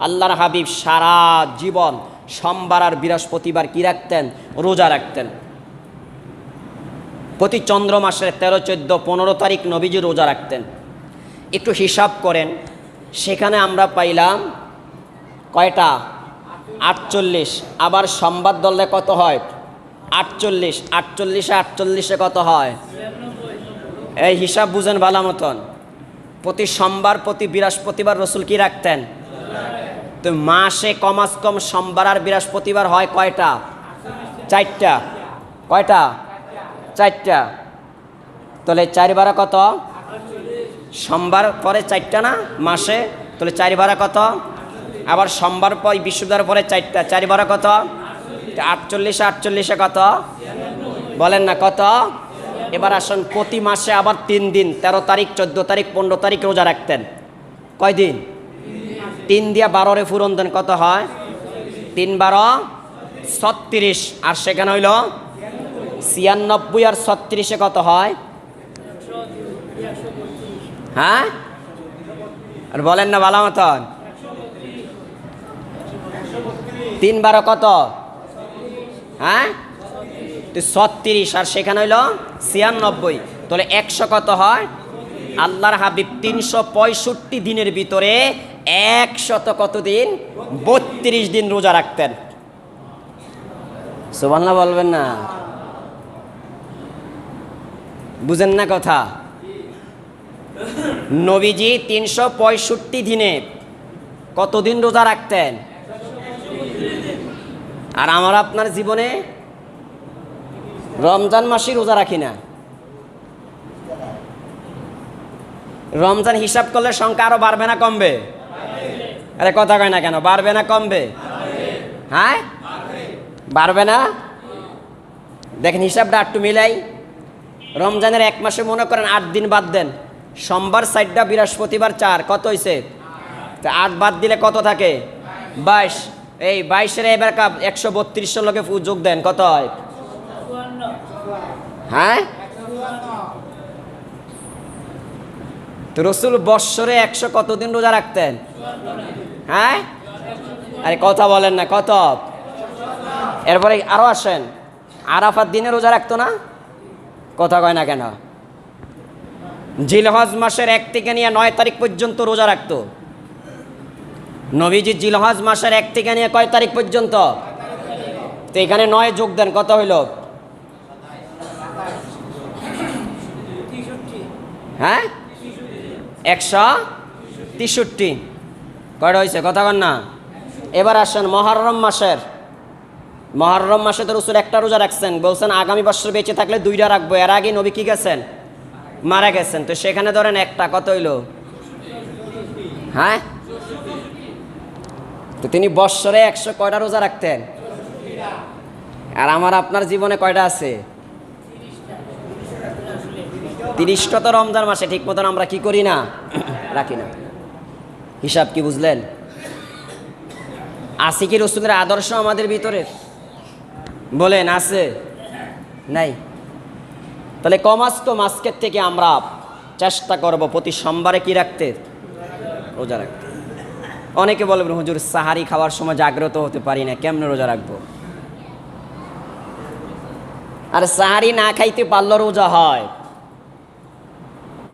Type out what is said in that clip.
আল্লাহর হাবিব সারা জীবন সোমবার আর বৃহস্পতিবার কি রাখতেন? রোজা রাখতেন। প্রতি চন্দ্র মাসের তেরো, চোদ্দ, পনেরো তারিখ নবীজি রোজা রাখতেন। একটু হিসাব করেন, সেখানে আমরা পাইলাম কয়টা? আটচল্লিশ। আবার সংবাদ দলে কত হয়? আটচল্লিশ। আটচল্লিশে আটচল্লিশে কত হয়? এই হিসাব বুঝেন ভালো মতন। প্রতি সোমবার, প্রতি বৃহস্পতিবার রসুল কি রাখতেন? তো মাসে কমাস কম সোমবার আর বৃহস্পতিবার হয় কয়টা? চারটা। কয়টা? চারটা। তাহলে চার বারা কত? সোমবার পরে চারটা না মাসে? তাহলে চার বারা কত? আবার সোমবার পর বিশুদ্ধার পরে চারটা। চার বারা কত? আটচল্লিশে আটচল্লিশে কত? বলেন না কত? এবার আসুন প্রতি মাসে আবার তিন দিন, তেরো তারিখ, চোদ্দ তারিখ, পনেরো তারিখ রোজা রাখতেন। কয় দিন তিন দিয়া বারোরে ফুরন দেন, কত হয়? তিন বারো, ছত্রিশ। আর সেখানে হইল ছিয়ানব্বই আর ছত্রিশে কত হয়? হ্যাঁ? আর বলেন না ভালো মতন। তিন বারো কত? হ্যাঁ? ছত্রিশ। আর সেখানে হইল ছিয়ানব্বই। তাহলে একশো কত হয়? আল্লাহর হাবিব তিনশো পঁয়ষট্টি দিনের ভিতরে একশত কত দিন বত্রিশ দিন রোজা রাখতেন। সুবান্লা বলবেন না। বুঝেন না কথা। নবীজি তিনশো পঁয়ষট্টি দিনে কতদিন রোজা রাখতেন? আর আমার আপনার জীবনে রমজান মাসে রোজা রাখি না। রমজান হিসাব করলে সংখ্যা আরও বাড়বে না কমবে? আরে কথা কয় না কেন? বাড়বে না কমবে? হ্যাঁ? বাড়বে না? দেখেন হিসাবটা একটু মিলাই। রমজানের এক মাসে মনে করেন আট দিন বাদ দেন। সোমবার সাইডটা বৃহস্পতিবার চার। কত হয়েছে তা আট বাদ দিলে কত থাকে? বাইশ। এই বাইশের এবার কাপ একশো বত্রিশশো লোকে যোগ দেন। কত হয়? হ্যাঁ? তো রসুল বৎসরে একশো কতদিন রোজা রাখতেন? হ্যাঁ? আরে কথা বলেন না কত এরপরে আরও আসেন। আরাফাত দিনে রোজা রাখতো না? কথা কয় না কেন? জিলহজ মাসের এক থেকে নিয়ে নয় তারিখ পর্যন্ত রোজা রাখতো। নবীজি জিলহজ মাসের এক থেকে নিয়ে কয় তারিখ পর্যন্ত? তো এখানে নয় যোগ দেন, কত হইল? হ্যাঁ? একশো তেষট্টি। কয়টা হয়েছে? কথা কন না। এবার আসেন মহরম মাসের। মহরম মাসে তো রসুল একটা রোজা রাখছেন। বলছেন, আগামী বছর বেঁচে থাকলে দুইটা রাখব। এর আগে নবী কি গেছেন? মারা গেছেন। তো সেখানে ধরেন একটা, কত হইল? হ্যাঁ? তো তিনি বৎসরে একশো কয়টা রোজা রাখতেন? আর আমার আপনার জীবনে কয়টা আছে? তিরিশটা তো রমজান মাসে ঠিক মতন আমরা কি করি না? রাখি না। হিসাব কি বুঝলেন? আছে কি রসুলের আদর্শ আমাদের ভিতরে বলেন, আছে। নাই। তাহলে কমাস কম আজকের থেকে আমরা চেষ্টা করব প্রতি সোমবারে কি রাখতে? রোজা রাখতে। অনেকে বলবেন হুজুর, সাহারি খাওয়ার সময় জাগ্রত হতে পারি না, কেমনে রোজা রাখব? আর, সাহারি না খাইতে পারলে রোজা হয়।